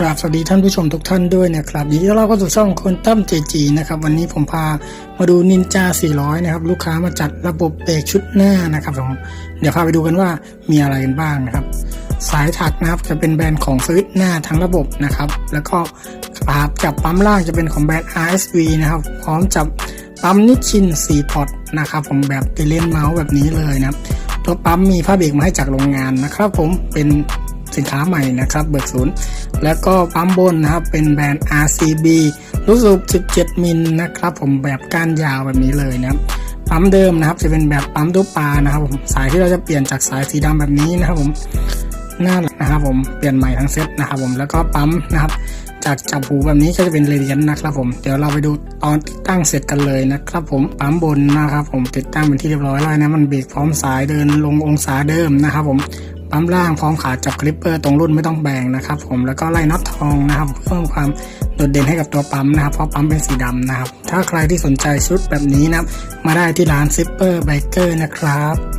กราบสวัสดีท่านผู้ชมทุกท่านด้วยนะครับยินดีต้อนรับเข้าสู่ช่องคนตั้มเจจีนะครับวันนี้ผมพามาดูนินจา 400 นะครับ ลูกค้ามาจัดระบบเบรกชุดหน้านะครับผมเดี๋ยวพาไปดูกันว่ามีอะไรกันบ้างนะครับ สายถักนะครับจะเป็นแบรนด์ของสวิตหน้าทั้งระบบนะครับ แล้วก็ปาบจับปั๊มล่างจะเป็นของแบรนด์ RSV นะครับ พร้อมจับปั๊มนิชิน4พอตนะครับผมแบบติเลนเมาส์แบบนี้เลยนะครับตัวปั๊มมีผ้าเบรกมาให้จากโรงงานนะครับ ผมเป็นสินค้าใหม่นะครับ เบิกศูนย์ แล้วก็ปั๊มบนนะครับเป็นแบรนด์ RCB รู้สึก 17 มิลนะครับ ผมแบบก้านยาวแบบนี้เลยนะครับปั๊มเดิมนะครับจะเป็นแบบปั๊มตุ๊ปลานะครับผมสายที่เราจะเปลี่ยนจากสายสีดำแบบนี้นะครับผมหน้าหลังนะครับผมเปลี่ยนใหม่ทั้งเซ็ตนะครับผมแล้วก็ปั๊มนะครับ จากจับหูแบบนี้ก็จะเป็นเรเดียนนะครับผมเดี๋ยวเราไปดูตอนติดตั้งเสร็จกันเลยนะครับผมปั๊มบนนะครับผมติดตั้งเป็นที่เรียบร้อยแล้วนะมันเบรกพร้อมสายเดินลงองศาเดิมนะครับผม ปั๊มล่างพร้อมขาจับคลิปเปอร์ตรงรุ่นไม่ต้องแบ่งนะครับผมแล้วก็ไล่น็อตทองนะครับเพิ่มความโดดเด่นให้กับตัวปั๊มนะครับเพราะปั๊มเป็นสีดำนะครับ ถ้าใครที่สนใจชุดแบบนี้นะมาได้ที่ร้านซิปเปอร์ไบเกอร์นะครับ